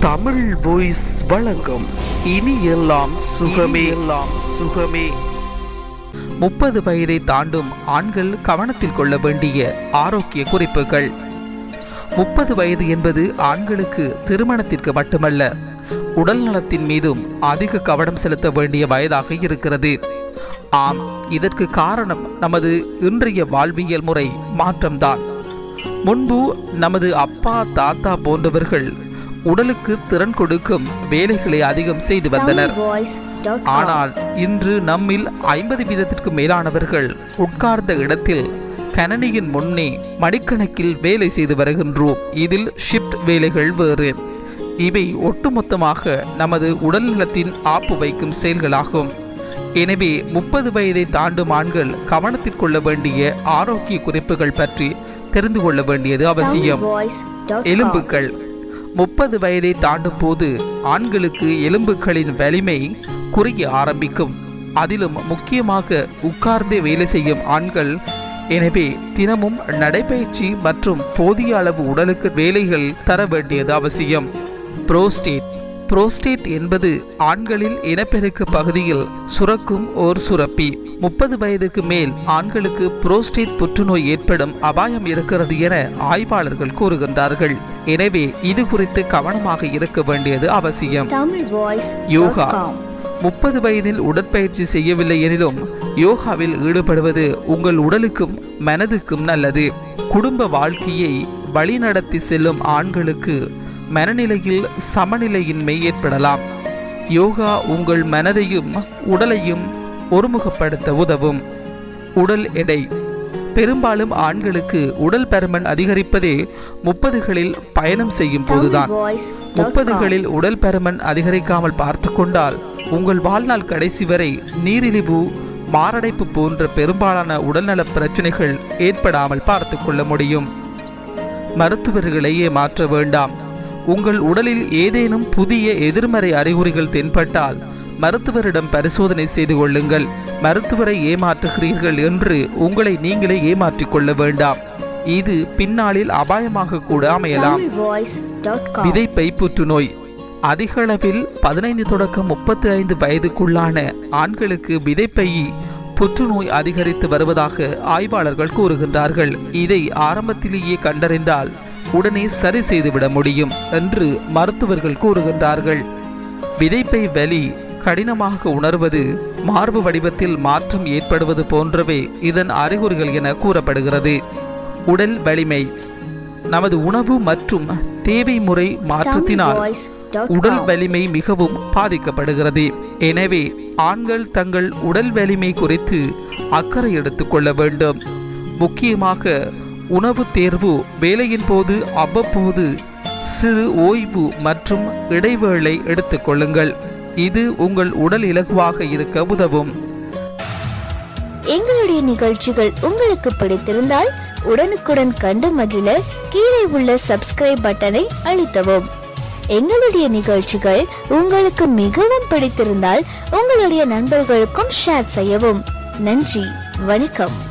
Tamil voice வழங்கும் இனி எல்லாம் சுகமே. எல்லாம் சுகமே. முப்பது வயதை தாண்டும் ஆண்கள் கவனத்தில் கொள்ள வேண்டிய ஆரோக்கிய குறிப்புகள். முப்பது வயது என்பது ஆண்களுக்கு திருமணத்திற்கு மட்டுமல்ல உடல் நலத்தின் மீதும் அதிக கவனம் செலுத்த வேண்டிய வயதாக இருக்கிறது. ஆம் இதற்கு காரணம் நமது இன்றைய வாழ்வியல் முறை மாற்றம்தான். முன்பு நமது அப்பா தாத்தா போன்றவர்கள் உடலுக்கு திறன் கொடுக்கும் வேலைகளை அதிகம் செய்து வந்தனர். ஆனால் இன்று நம்மில் ஐம்பது வீதத்திற்கு மேலானவர்கள் உட்கார்ந்த இடத்தில் கணனியின் முன்னே மணிக்கணக்கில் வேலை செய்து வருகின்றோம். இதில் ஷிஃப்ட் வேலைகள் வேறு. இவை ஒட்டுமொத்தமாக நமது உடல் நலத்தின் ஆப்பு வைக்கும் செயல்களாகும். எனவே முப்பது வயதை தாண்டும் ஆண்கள் கவனத்தில் கொள்ள வேண்டிய ஆரோக்கிய குறிப்புகள் பற்றி தெரிந்து கொள்ள வேண்டியது அவசியம். எலும்புகள். முப்பது வயதை தாண்டும் போது ஆண்களுக்கு எலும்புகளின் வலிமை குறைய ஆரம்பிக்கும். அதிலும் முக்கியமாக உட்கார்ந்தே வேலை செய்யும் ஆண்கள் எனவே தினமும் நடைபயிற்சி மற்றும் போதிய அளவு உடலுக்கு வேலைகள் தர வேண்டியது அவசியம். புரோஸ்டேட் புரோஸ்டேட் என்பது ஆண்களில் இனப்பெருக்க பகுதியில் சுரக்கும் ஓர் சுரப்பி. முப்பது வயதுக்கு மேல் ஆண்களுக்கு புரோஸ்டேட் புற்றுநோய் ஏற்படும் அபாயம் இருக்கிறது என ஆய்வாளர்கள் கூறுகின்றார்கள். எனவே இது குறித்து கவனமாக இருக்க வேண்டியது அவசியம். யோகா. முப்பது வயதில் உடற்பயிற்சி செய்யவில்லை எனிலும் யோகாவில் ஈடுபடுவது உங்கள் உடலுக்கும் மனதுக்கும் நல்லது. குடும்ப வாழ்க்கையை வழிநடத்தி செல்லும் ஆண்களுக்கு மனநிலையில் சமநிலையின்மை ஏற்படலாம். யோகா உங்கள் மனதையும் உடலையும் ஒருமுகப்படுத்த உதவும். உடல் எடை. பெரும்பாலும் ஆண்களுக்கு உடல் பருமன் அதிகரிப்பதே முப்பதுகளில் பயணம் செய்யும் போதுதான். முப்பதுகளில் உடல் பருமன் அதிகரிக்காமல் பார்த்து கொண்டால் உங்கள் வாழ்நாள் கடைசி வரை நீரிழிவு மாரடைப்பு போன்ற பெரும்பாலான உடல்நல பிரச்சனைகள் ஏற்படாமல் பார்த்து கொள்ள முடியும். மருத்துவர்களையே மாற்ற வேண்டாம். உங்கள் உடலில் ஏதேனும் புதிய எதிர்மறை அறிகுறிகள் தென்பட்டால் மருத்துவரிடம் பரிசோதனை செய்து கொள்ளுங்கள். மருத்துவரை ஏமாற்றுகிறீர்கள் என்று உங்களை நீங்களே ஏமாற்றிக் கொள்ள வேண்டாம். இது பின்னாளில் அபாயமாக கூட அமையலாம். விதைப்பை புற்றுநோய். அதிக அளவில் பதினைந்து தொடக்கம் முப்பத்தி ஐந்து வயதுக்குள்ளான ஆண்களுக்கு விதைப்பை புற்றுநோய் அதிகரித்து வருவதாக ஆய்வாளர்கள் கூறுகின்றார்கள். இதை ஆரம்பத்திலேயே கண்டறிந்தால் உடனே சரி செய்துவிட முடியும் என்று மருத்துவர்கள் கூறுகின்றார்கள். விதைப்பை வலி கடினமாக உணர்வது மார்பு வடிவத்தில் மாற்றம் ஏற்படுவது போன்றவை இதன் அறிகுறிகள் என கூறப்படுகிறது. உடல் வலிமை நமது உணவு மற்றும் தேவை முறை மாற்றத்தினால் உடல் வலிமை மிகவும் பாதிக்கப்படுகிறது. எனவே ஆண்கள் தங்கள் உடல் வலிமை குறித்து அக்கறை எடுத்துக்கொள்ள வேண்டும். முக்கியமாக உணவு தேர்வு வேலையின் போது அவ்வப்போது சிறு ஓய்வு மற்றும் இடைவேளை எடுத்துக்கொள்ளுங்கள் இது உங்கள் உடல் இலகுவாக இருக்க உதவும். எங்களுடைய நிகழ்ச்சிகள் உங்களுக்கு பிடித்திருந்தால் உடனுக்குடன் கண்டு மகிழ கீழே உள்ள சப்ஸ்கிரைப் பட்டனை அழுத்தவும். எங்களுடைய நிகழ்ச்சிகள் உங்களுக்கு மிகவும் பிடித்திருந்தால் உங்களுடைய நண்பர்களுக்கும் ஷேர் செய்யவும். நன்றி வணக்கம்.